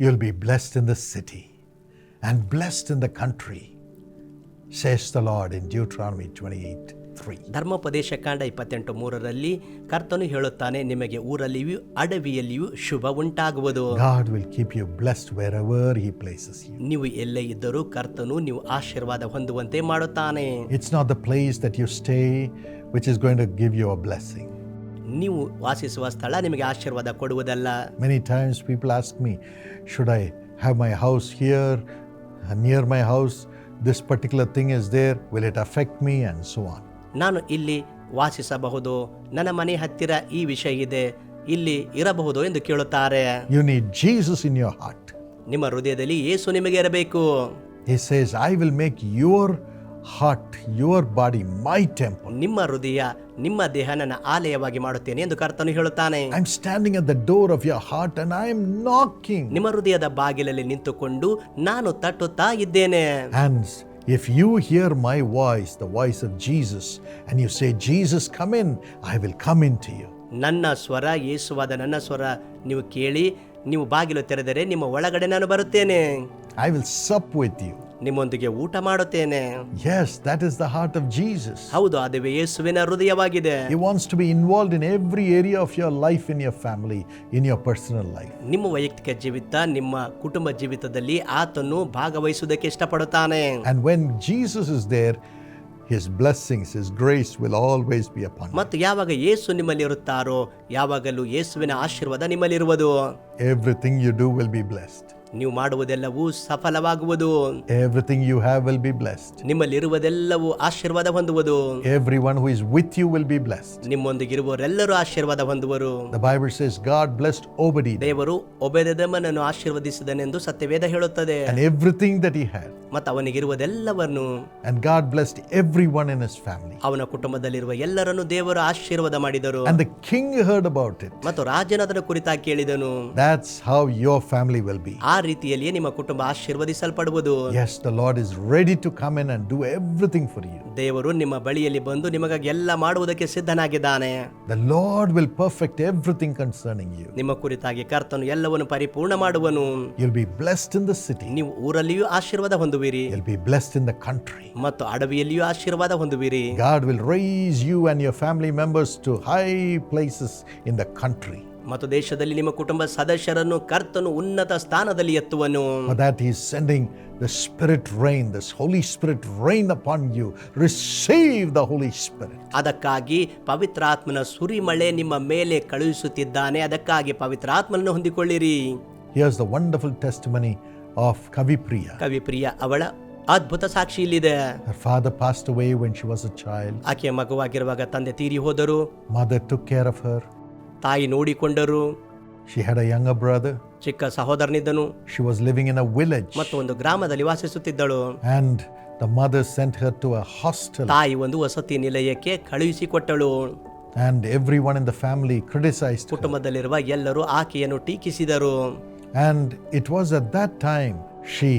You'll be blessed in the city and blessed in the country, says the Lord in Deuteronomy 28 3. ಧರ್ಮೋಪದೇಶ ಕಾಂಡ ಇಪ್ಪತ್ತೆಂಟು ಮೂರರಲ್ಲಿ ಕರ್ತನು ಹೇಳುತ್ತಾನೆ ನಿಮಗೆ ಊರಲ್ಲಿಯೂ ಅಡವಿಯಲ್ಲಿಯೂ ಶುಭ ಉಂಟಾಗುವುದು God will keep you blessed wherever He places you. ನೀವು ಎಲ್ಲೇ ಇದ್ದರೂ ಕರ್ತನು ನೀವು ಆಶೀರ್ವಾದ ಹೊಂದುವಂತೆ ಮಾಡುತ್ತಾನೆ It's not the place that you stay which is going to give you a blessing. ನೀವು ವಾಸಿಸುವ ಸ್ಥಳ ನಿಮಗೆ ಆಶೀರ್ವಾದ ಕೊಡುವುದಲ್ಲ. Many times people ask me should I have my house here near my house this particular thing is there will it affect me me? So on. ನಾನು ಇಲ್ಲಿ ವಾಸಿಸಬಹುದು? ನನ್ನ ಮನೆ ಹತ್ತಿರ ಈ ವಿಷಯ ಇದೆ. ಇಲ್ಲಿ ಇರಬಹುದು ಎಂದು ಕೇಳುತ್ತಾರೆ. You need Jesus in your heart ನಿಮ್ಮ ಹೃದಯದಲ್ಲಿ ಯೇಸು ನಿಮಗೆ ಇರಬೇಕು. He says, I will make your heart, your body, my temple. ನಿಮ್ಮ ಹೃದಯ ನಿಮ್ಮ ದೇಹ ನನ್ನ ಆಲಯವಾಗಿ ಮಾಡುತ್ತೇನೆ ಎಂದು ಕರ್ತನು ಹೇಳುತ್ತಾನೆ I'm standing at the door of your heart and I am knocking. ನಿಮ್ಮ ಹೃದಯದ ಬಾಗಿಲಲ್ಲಿ ನಿಂತುಕೊಂಡು ನಾನು ತಟ್ಟುತ್ತಾ ಇದ್ದೇನೆ And if you hear my voice, the voice of Jesus, and you say, Jesus, come in, I will come into you. ನನ್ನ ಸ್ವರ ಯೇಸುವಾದ ನನ್ನ ಸ್ವರ ನೀವು ಕೇಳಿ ನೀವು ಬಾಗಿಲು ತೆರೆದರೆ ನಿಮ್ಮ ಒಳಗಡೆ ನಾನು ಬರುತ್ತೇನೆ I will sup with you. ನಿಮ್ಮೊಂದಿಗೆ ಊಟ ಮಾಡುತ್ತೇನೆ. Yes that is the heart of Jesus ಹೌದು ಅದುವೇ ಯೇಸುವಿನ ಹೃದಯವಾಗಿದೆ. He wants to be involved in every area of your life in your family in your personal life ನಿಮ್ಮ ವೈಯಕ್ತಿಕ ಜೀವಿತ ನಿಮ್ಮ ಕುಟುಂಬ ಜೀವಿತದಲ್ಲಿ ಆತನು ಭಾಗವಹಿಸುವುದಕ್ಕೆ ಇಷ್ಟಪಡುತ್ತಾನೆ. And when Jesus is there his blessings his grace will always be upon you matte yavaga yesu nimmalli iruttaro yavagalu yesuvina aashirwada nimmalli you everything you do will be blessed. ನೀವು ಮಾಡುವುದೆಲ್ಲವೂ ಸಫಲವಾಗುವುದು Everything you have will be blessed. ನಿಮ್ಮಲ್ಲಿರುವುದೆಲ್ಲವೂ ಆಶೀರ್ವಾದ ಹೊಂದುವುದು Everyone who is with you will be blessed. ನಿಮ್ಮೊಂದಿಗಿರುವವರೆಲ್ಲರೂ ಆಶೀರ್ವಾದ ಹೊಂದುವರು The Bible says God blessed Obadiah ದೇವರು ಒಬೆದೆದಮನನ್ನು ಆಶೀರ್ವದಿಸಿದನೆಂದು ಸತ್ಯವೇದ ಹೇಳುತ್ತದೆ and everything that he had. ಮತ್ತು ಅವನಿಗಿರುವುದೆಲ್ಲವನ್ನು And God blessed everyone in his family. ಅವನ ಕುಟುಂಬದಲ್ಲಿರುವ ಎಲ್ಲರನ್ನು ದೇವರು ಆಶೀರ್ವಾದ ಮಾಡಿದರು And the king heard about it. ಮತ್ತು ರಾಜನ ಅದರ ಕುರಿತಾಗಿ ಕೇಳಿದನು That's how your family will be. ಆ ರೀತಿಯಲ್ಲಿ ನಿಮ್ಮ ಕುಟುಂಬ ಆಶೀರ್ವದಿಸಲ್ಪಡುವುದು. Yes the Lord is ready to come in and do everything for you ದೇವರು ನಿಮ್ಮ ಬಳಿಯಲ್ಲಿ ಬಂದು ನಿಮಗೆ ಎಲ್ಲ ಮಾಡುವುದಕ್ಕೆ ಸಿದ್ಧನಾಗಿದ್ದಾನೆ. The Lord will perfect everything concerning you ನಿಮ್ಮ ಕುರಿತಾಗಿ ಕರ್ತನು ಎಲ್ಲವನ್ನು ಪರಿಪೂರ್ಣ ಮಾಡುವನು. You will be blessed in the city ನೀವು ಊರಲ್ಲಿಯೂ ಆಶೀರ್ವಾದ ಹೊಂದುವಿರಿ. You will be blessed in the country ಮತ್ತು ಅಡವಿಯಲ್ಲಿಯೂ ಆಶೀರ್ವಾದ ಹೊಂದುವಿರಿ. God will raise you and your family members to high places in the country ಮತ್ತು ದೇಶದಲ್ಲಿ ನಿಮ್ಮ ಕುಟುಂಬ ಸದಸ್ಯರನ್ನು ಕರ್ತನು ಉನ್ನತ ಸ್ಥಾನದಲ್ಲಿ ಎತ್ತುವನು that, He is sending the Spirit rain, this Holy Spirit rain upon you. Receive the Holy Spirit. ಅದಕ್ಕಾಗಿ ಪವಿತ್ರಾತ್ಮನ ಸುರಿಮಳೆ ನಿಮ್ಮ ಮೇಲೆ ಕಳುಹಿಸುತ್ತಿದ್ದಾನೆ ಅದಕ್ಕಾಗಿ ಪವಿತ್ರಾತ್ಮನನ್ನು ಹೊಂದಿಕೊಳ್ಳಿರಿ Here's the wonderful testimony of Kavipriya. ಕವಿಪ್ರಿಯ ಅವಳ ಅದ್ಭುತ ಸಾಕ್ಷಿ ಇಲ್ಲಿದೆ Her father passed away when she was a child. ಆಕೆಯ ಮಗುವಾಗಿರುವಾಗ ತಂದೆ ತೀರಿ ಹೋದರು mother took care of her. ತಾಯಿ ನೋಡಿಕೊಂಡರು She had a younger brother. ಚಿಕ್ಕ ಸಹೋದರನಿದ್ದನು She was living in a village. ಮತ್ತು ಒಂದು ಗ್ರಾಮದಲ್ಲಿ ವಾಸಿಸುತ್ತಿದ್ದಳು And the mother sent her to a hostel. ತಾಯಿ ಒಂದು ವಸತಿ ನಿಲಯಕ್ಕೆ ಕಳುಹಿಸಿಕೊಟ್ಟಳು And everyone in the family criticized her. ಕುಟುಂಬದಲ್ಲಿರುವ ಎಲ್ಲರೂ ಆಕೆಯನ್ನು ಟೀಕಿಸಿದರು And it was at that time she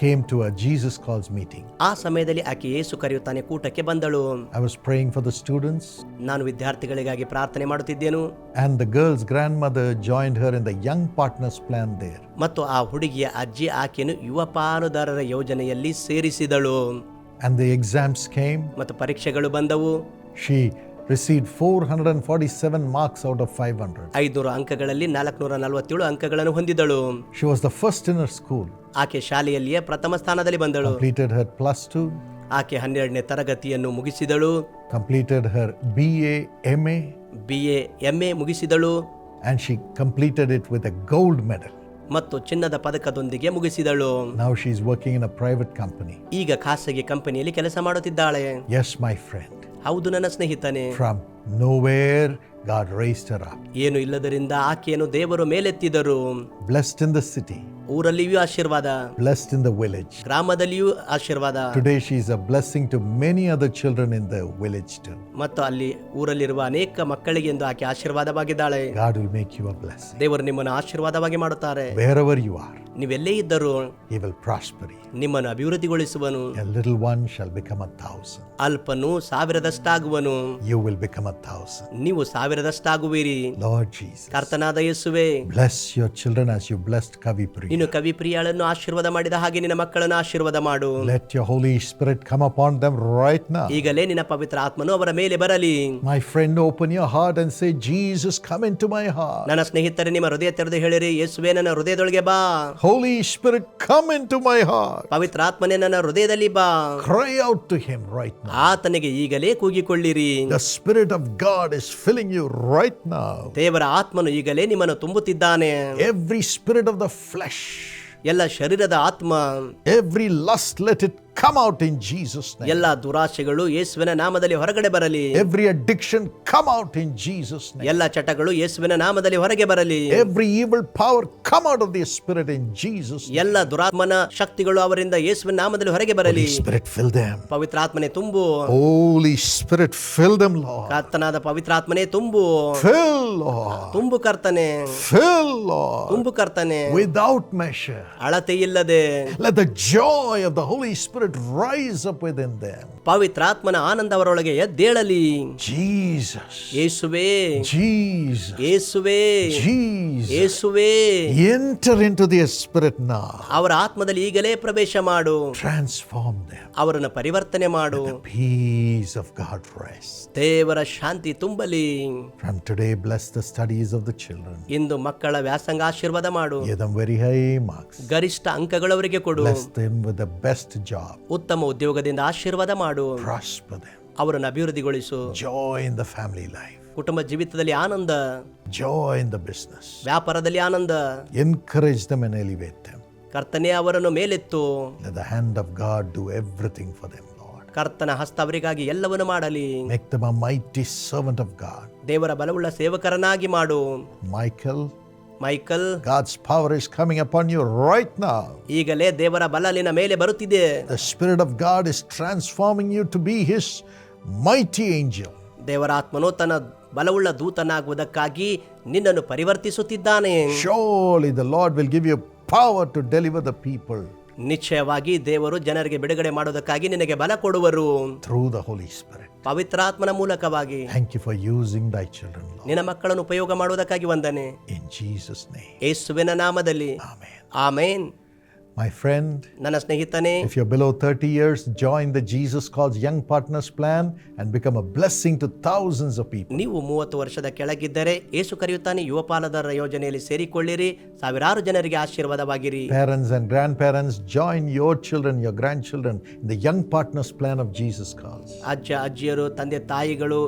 came to a Jesus Calls meeting. ಆ ಸಮಯದಲ್ಲಿ ಆಕೆ ಏಸು ಕರೆಯುತ್ತಾನೆ ಕೂಟಕ್ಕೆ ಬಂದಳು I was praying for the students, ನಾನು ವಿದ್ಯಾರ್ಥಿಗಳಿಗಾಗಿ ಪ್ರಾರ್ಥನೆ ಮಾಡುತ್ತಿದ್ದೆನು and the girl's grandmother joined her in the Young Partners Plan there. ಮತ್ತು ಆ ಹುಡುಗಿಯ ಅಜ್ಜಿ ಆಕೆಯನ್ನು ಯುವ ಪಾಲುದಾರರ ಯೋಜನೆಯಲ್ಲಿ ಸೇರಿಸಿದಳು And the exams came. ಮತ್ತು ಪರೀಕ್ಷೆಗಳು ಬಂದವು She received 447 marks out of 500. ಐದುನೂರು ಅಂಕಗಳಲ್ಲಿ ನಾಲ್ಕುನೂರ ನಲವತ್ತೇಳು ಅಂಕಗಳನ್ನು ಹೊಂದಿದಳು She was the first in her school, ಆಕೆ ಶಾಲೆಯಲ್ಲಿಯೇ ಪ್ರಥಮ ಸ್ಥಾನದಲ್ಲಿ ಬಂದಳು completed her plus two, ಆಕೆ ಹನ್ನೆರಡನೇ ತರಗತಿಯನ್ನು ಮುಗಿಸಿದಳು completed her BA, MA, B A M A ಮುಗಿಸಿದಳು and she completed it with a gold medal. ಮತ್ತು ಚಿನ್ನದ ಪದಕದೊಂದಿಗೆ ಮುಗಿಸಿದಳು Now she's working in a private company. ಈಗ ಖಾಸಗಿ ಕಂಪನಿಯಲ್ಲಿ ಕೆಲಸ ಮಾಡುತ್ತಿದ್ದಾಳೆ Yes, my friend. ಹೌದು ನನ್ನ ಸ್ನೇಹಿತನೇ. Nowhere, God raised her up. ಏನು ಇಲ್ಲದರಿಂದ ಆಕೆಯನ್ನು ದೇವರು ಮೇಲೆತ್ತಿದರು Blessed in the city, ಊರಲ್ಲಿಯೂ ಆಶೀರ್ವಾದ blessed in the village. ಗ್ರಾಮದಲ್ಲಿಯೂ ಆಶೀರ್ವಾದ Today, she is a blessing to many other children in the village too. ಮತ್ತು ಅಲ್ಲಿ ಊರಲ್ಲಿರುವ ಅನೇಕ ಮಕ್ಕಳಿಗೆ ಎಂದು ಆಕೆ ಆಶೀರ್ವಾದವಾಗಿದ್ದಾಳೆ God will make you a blessing. ದೇವರು ನಿಮ್ಮನ್ನು ಆಶೀರ್ವಾದವಾಗಿ ಮಾಡುತ್ತಾರೆ Wherever you are, ನೀವೆಲ್ಲೇ ಇದ್ದರೂ He will prosper you. ನಿಮ್ಮನ್ನು ಅಭಿವೃದ್ಧಿಗೊಳಿಸುವನು A little one shall become a thousand. ಅಲ್ಪನು ಸಾವಿರದಷ್ಟಾಗುವನು You will become a thousand. ನೀವು ಸಾವಿರದಷ್ಟಾಗುವಿರಿ Lord Jesus, ಕರ್ತನಾದ ಯೇಸುವೆ bless your children as you blessed Kavipri. ನೀನು ಕವಿ ಪ್ರಿಯಾಳನ್ನು ಆಶೀರ್ವಾದ ಮಾಡಿದ ಹಾಗೆ ನಿನ್ನ ಮಕ್ಕಳನ್ನು ಆಶೀರ್ವಾದ ಮಾಡು Let your Holy Spirit come upon them right now. ಈಗಲೇ ನಿನ್ನ ಪವಿತ್ರ ಆತ್ಮನು ಅವರ ಮೇಲೆ ಬರಲಿ My friend, open your heart and say, Jesus, come into my heart. ನನ್ನ ಸ್ನೇಹಿತರೆ ನಿಮ್ಮ ಹೃದಯ ತೆರೆದು ಹೇಳಿರಿ ಯೇಸುವೆ ನನ್ನ ಹೃದಯದೊಳಗೆ ಬಾ Holy Spirit, come into my heart. ಪವಿತ್ರ ಆತ್ಮನೇ ನನ್ನ ಹೃದಯದಲ್ಲಿ ಬಾ Cry out to Him right now. ಆತನಿಗೆ ಈಗಲೇ ಕೂಗಿಕೊಳ್ಳಿರಿ The Spirit of God is filling you right now. ದೇವರ ಆತ್ಮನು ಈಗಲೇ ನಿಮ್ಮನ್ನು ತುಂಬುತ್ತಿದ್ದಾನೆ Every spirit of the flesh, ಎಲ್ಲ ಶರೀರದ ಆತ್ಮ every lust, let it come out in Jesus' name. ಎಲ್ಲ ದುರಾಶೆಗಳು ಯೇಸುವಿನ ನಾಮದಲ್ಲಿ ಹೊರಗಡೆ ಬರಲಿ Every addiction, come out in Jesus' name. ಎಲ್ಲ ಚಟಗಳು ಯೇಸುವಿನ ನಾಮದಲ್ಲಿ ಹೊರಗೆ ಬರಲಿ Every evil power, come out of the Spirit in Jesus' name. ಎಲ್ಲ ದುರಾತ್ಮನ ಶಕ್ತಿಗಳು ಅವರಿಂದ ಯೇಸುವಿನ ನಾಮದಲ್ಲಿ ಹೊರಗೆ ಬರಲಿ Holy Spirit, fill them. ಪವಿತ್ರಾತ್ಮನೆ ತುಂಬು Holy Spirit, fill them, Lord. ಕರ್ತನಾದ ಪವಿತ್ರಾತ್ಮನೆ ತುಂಬು Fill, Lord. ತುಂಬು ಕರ್ತನೆ Fill, Lord. ತುಂಬು ಕರ್ತನೆ Without measure. ಅಳತೆ ಇಲ್ಲದೆ Let the joy of the Holy Spirit rise up within them. ಪವಿತ್ರಾತ್ಮನ ಆನಂದ ಅವರೊಳಗೆ ಎದ್ದೇಳಲಿ Jesus. ಯೇಸುವೆ Jesus. ಯೇಸುವೆ Jesus. ಯೇಸುವೆ Enter into their spirit now. ಅವರ ಆತ್ಮದಲ್ಲಿ ಈಗಲೇ ಪ್ರವೇಶ ಮಾಡು Transform them. ಅವರನ್ನು ಪರಿವರ್ತನೆ ಮಾಡು Peace of God rest. ದೇವರ ಶಾಂತಿ ತುಂಬಲಿ From today, bless the studies of the children. ಇಂದು ಮಕ್ಕಳ ವ್ಯಾಸಂಗ ಆಶೀರ್ವಾದ ಮಾಡು Give them very high marks. ಗರಿಷ್ಠ ಅಂಕಗಳವರಿಗೆ ಕೊಡು Bless them with the best job. ಉತ್ತಮ ಉದ್ಯೋಗದಿಂದ ಆಶೀರ್ವಾದ ಮಾಡು. ಅವರನ್ನು ಅಭಿವೃದ್ಧಿಗೊಳಿಸು. Joy in the family life ಕುಟುಂಬ ಜೀವಿತದಲ್ಲಿ ಆನಂದ. ಜಾಯ್ ಇನ್ ದ ಬಿಸ್ನೆಸ್ ವ್ಯಾಪಾರದಲ್ಲಿ ಆನಂದ. ಎನ್ಕರೇಜ್ ದ ಮೆನ್ ಎಲಿವೇಟ್ ಕರ್ತನೆ ಅವರನ್ನು ಮೇಲೆತ್ತು. The hand of God do everything for them Lord ಕರ್ತನ ಹಸ್ತ ಅವರಿಗಾಗಿ ಎಲ್ಲವನ್ನು ಮಾಡಲಿ. Make them mighty servant of God ದೇವರ ಬಲವುಳ್ಳ ಸೇವಕರನಾಗಿ ಮಾಡು. Michael Michael God's power is coming upon you right now. ಈಗಲೇ ದೇವರ ಬಲ ನಿನ್ನ ಮೇಲೆ ಬರುತ್ತಿದೆ The Spirit of God is transforming you to be His mighty angel. ದೇವರ ಆತ್ಮನು ತನ್ನ ಬಲವುಳ್ಳ ದೂತನಾಗುವುದಕ್ಕಾಗಿ ನಿನ್ನನ್ನು ಪರಿವರ್ತಿಸುತ್ತಿದ್ದಾನೆ Surely the Lord will give you power to deliver the people ನಿಶ್ಚಯವಾಗಿ ದೇವರು ಜನರಿಗೆ ಬಿಡುಗಡೆ ಮಾಡೋದಕ್ಕಾಗಿ ನಿನಗೆ ಬಲ ಕೊಡುವರು. Through the Holy Spirit. ಪವಿತ್ರಾತ್ಮನ ಮೂಲಕವಾಗಿ. Thank you for using thy children, Lord. ನಿನ್ನ ಮಕ್ಕಳನ್ನು ಉಪಯೋಗ ಮಾಡುವುದಕ್ಕಾಗಿ ವಂದನೆ. ಇನ್ ಜೀಸಸ್ ನೇಮ್ ಯೇಸುವಿನ ನಾಮದಲ್ಲಿ. Amen amen. My friend, ನನ್ನ ಸ್ನೇಹಿತನೇ if you're below 30 years, join the Jesus Calls Young Partners plan and become a blessing to thousands of people. ನೀವು ಮೂವತ್ತು ವರ್ಷದ ಕೆಳಗಿದ್ದರೆ ಏಸು ಕರೆಯುತ್ತಾನೆ ಯುವ ಪಾಲುದಾರರ ಯೋಜನೆಯಲ್ಲಿ ಸೇರಿಕೊಳ್ಳಿರಿ ಸಾವಿರಾರು ಜನರಿಗೆ ಆಶೀರ್ವಾದವಾಗಿರಿ Parents and grandparents, join your children, your grandchildren in the Young Partners plan of Jesus Calls. ಅಜ್ಜ ಅಜ್ಜಿಯರು ತಂದೆ ತಾಯಿಗಳು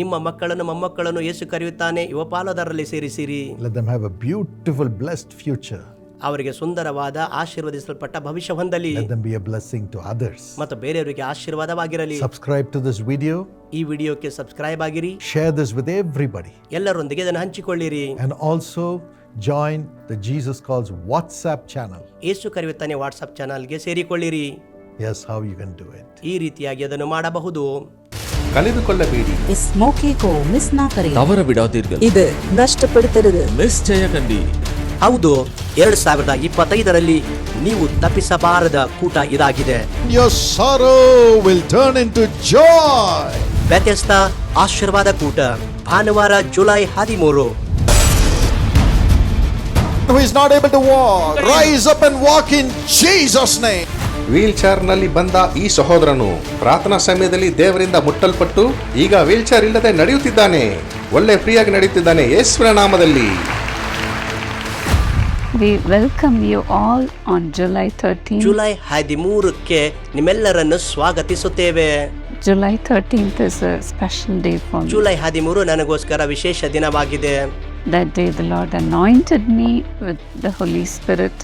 ನಿಮ್ಮ ಮಕ್ಕಳನ್ನು ಮೊಮ್ಮಕ್ಕಳನ್ನು ಏಸು ಕರೆಯುತ್ತಾನೆ ಯುವ ಪಾಲುದಾರರಲ್ಲಿ ಸೇರಿಸಿರಿ Let them have a beautiful, blessed future. ಅವರಿಗೆ ಸುಂದರವಾದ ಆಶೀರ್ವದಿಸಲ್ಪಟ್ಟ ಭವಿಷ್ಯ ಹೊಂದಲಿ. ಮತ್ತು ಬೇರೆಯವರಿಗೆ ಆಶೀರ್ವಾದವಾಗಿರಲಿ. ಸಬ್ಸ್ಕ್ರೈಬ್ ಟು ದಿಸ್ ವಿಡಿಯೋ ಈ ವಿಡಿಯೋಕ್ಕೆ ಸಬ್ಸ್ಕ್ರೈಬ್ ಆಗಿರಿ. ಶೇರ್ ದಿಸ್ ವಿತ್ ಎವ್ರಿಬಡಿ ಎಲ್ಲರೊಂದಿಗೆ ಇದನ್ನು ಹಂಚಿಕೊಳ್ಳಿರಿ. And also join the Jesus Calls WhatsApp channel ಏಸು ಕರೆಯುತ್ತಾನೆ ವಾಟ್ಸ್ಆಪ್ ಚಾನಲ್ಗೆ ಸೇರಿಕೊಳ್ಳಿರಿ. Yes how you can do it ಈ ರೀತಿಯಾಗಿ ಅದನ್ನು ಮಾಡಬಹುದು. ಕಲಿದುಕೊಳ್ಳಬೇಡಿ ಮಿಸ್ மோகே கோ ಮಿಸ್ ನಾ கரே தவற விடாதீர்கள் இது நஷ்டப்படுத்துறது ಮಿಸ್ ಹೌದು ಎರಡ್ ಸಾವಿರದ ಇಪ್ಪತ್ತೈದರಲ್ಲಿ ನೀವು ತಪ್ಪಿಸಬಾರದ ಕೂಟ ಇದಾಗಿದೆ Your sorrow will turn into joy. ವ್ಯತ್ಯಸ್ತ ಆಶೀರ್ವಾದ ಕೂಟ ಭಾನುವಾರ ಜುಲೈ ಹದಿಮೂರು ವೀಲ್ ಚೇರ್ನಲ್ಲಿ able to walk, rise up and walk in Jesus' name. Wheel ಚೇರ್ನಲ್ಲಿ ಬಂದ ಈ ಸಹೋದರನು ಪ್ರಾರ್ಥನಾ ಸಮಯದಲ್ಲಿ ದೇವರಿಂದ ಮುಟ್ಟಲ್ಪಟ್ಟು ಈಗ ವೀಲ್ ಚೇರ್ ಇಲ್ಲದೆ ನಡೆಯುತ್ತಿದ್ದಾನೆ ಒಳ್ಳೆ ಫ್ರೀಯಾಗಿ ನಡೆಯುತ್ತಿದ್ದಾನೆ ಯೇಸುವಿನ ನಾಮದಲ್ಲಿ we welcome you all on July thirteen July ಹದಿಮೂರಕ್ಕೆ ನಿಮ್ಮೆಲ್ಲರನ್ನು ಸ್ವಾಗತಿಸುತ್ತೇವೆ. July thirteenth is special day for July ಹದಿಮೂರು ನನಗೋಸ್ಕರ ವಿಶೇಷ ದಿನವಾಗಿದೆ. That day the Lord anointed me with the Holy Spirit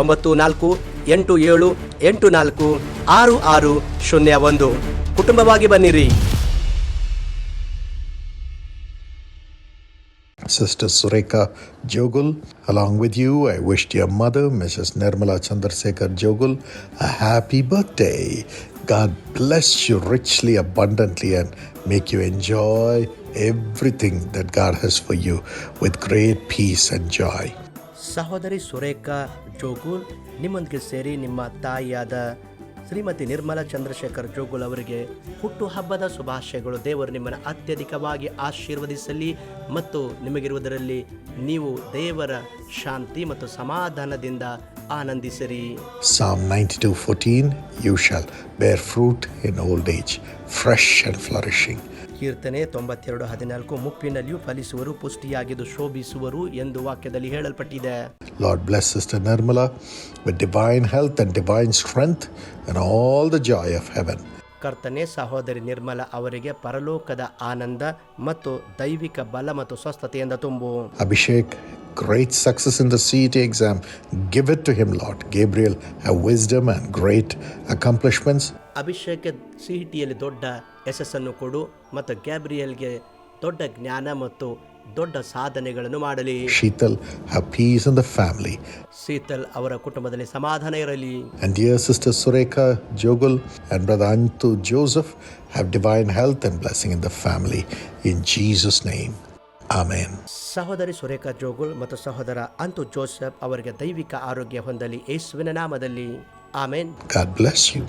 ಒಂಬತ್ತು ನಾಲ್ಕು ಎಂಟು ಏಳು ಎಂಟು ನಾಲ್ಕು ಆರು ಆರು ಶೂನ್ಯ ಒಂದು ಕುಟುಂಬವಾಗಿ ಬನ್ನಿರಿ Sister Sureka Jogul, along with you, I wish your mother, Mrs. Nirmala Chandrasekhar Jogul, a happy birthday. God bless you richly, abundantly, and make you enjoy everything that God has for you with great peace and joy. ಸಹೋದರಿ ಸುರೇಖಾ ಜೋಗುಲ್ ನಿಮ್ಮೊಂದಿಗೆ ಸೇರಿ ನಿಮ್ಮ ತಾಯಿಯಾದ ಶ್ರೀಮತಿ ನಿರ್ಮಲಾ ಚಂದ್ರಶೇಖರ್ ಜೋಗುಲ್ ಅವರಿಗೆ ಹುಟ್ಟುಹಬ್ಬದ ಶುಭಾಶಯಗಳು. ದೇವರು ನಿಮ್ಮನ್ನು ಅತ್ಯಧಿಕವಾಗಿ ಆಶೀರ್ವದಿಸಲಿ ಮತ್ತು ನಿಮಗಿರುವುದರಲ್ಲಿ ನೀವು ದೇವರ ಶಾಂತಿ ಮತ್ತು ಸಮಾಧಾನದಿಂದ ಆನಂದಿಸಿರಿ. Psalm ninety two fourteen you shall bear fruit in old age fresh and flourishing ಕೀರ್ತನೆ ತೊಂಬತ್ತೆರಡು ಹದಿನಾಲ್ಕು ಮುಪ್ಪಿನಲ್ಲಿಯೂ ಫಲಿಸುವರು ಪುಷ್ಟಿಯಾಗಿದ್ದು ಶೋಭಿಸುವರು ಎಂದು ವಾಕ್ಯದಲ್ಲಿ ಹೇಳಲ್ಪಟ್ಟಿದೆ. Lord bless sister Nirmala with divine health and divine strength and all the joy of heaven ಕರ್ತನೆ ಸಹೋದರಿ ನಿರ್ಮಲ ಅವರಿಗೆ ಪರಲೋಕದ ಆನಂದ ಮತ್ತು ದೈವಿಕ ಬಲ ಮತ್ತು ಸ್ವಸ್ಥತೆಯಿಂದ ತುಂಬು. Abhishek great success in the C E T exam give it to him Lord Gabriel have wisdom and great accomplishments Abhishek ಸಿಇಟಿಯಲ್ಲಿ ದೊಡ್ಡ ಯಶಸ್ಸನ್ನು ಕೊಡು ಮತ್ತು ಗ್ಯಾಬ್ರಿಯಲ್ಗೆ ದೊಡ್ಡ ಜ್ಞಾನ ಮತ್ತು ದೊಡ್ಡ ಸಾಧನೆಗಳನ್ನು ಮಾಡಲಿ. Sheetal happiness in the family Sheetal ಅವರ ಕುಟುಂಬದಲ್ಲಿ ಸಮಾಧಾನ ಇರಲಿ. And dear sister Surekha Jogul and brother ಅಂತು Joseph have divine health and blessing in the family in Jesus name amen ಸಹೋದರಿ ಸುರೇಖಾ ಜೋಗುಲ್ ಮತ್ತು ಸಹೋದರ ಅಂತು ಜೋಸೆಫ್ ಅವರಿಗೆ ದೈವಿಕ ಆರೋಗ್ಯ ಹೊಂದಲಿ. ಯೇಸುವಿನ ನಾಮದಲ್ಲಿ. ಆಮೇನ್. God bless you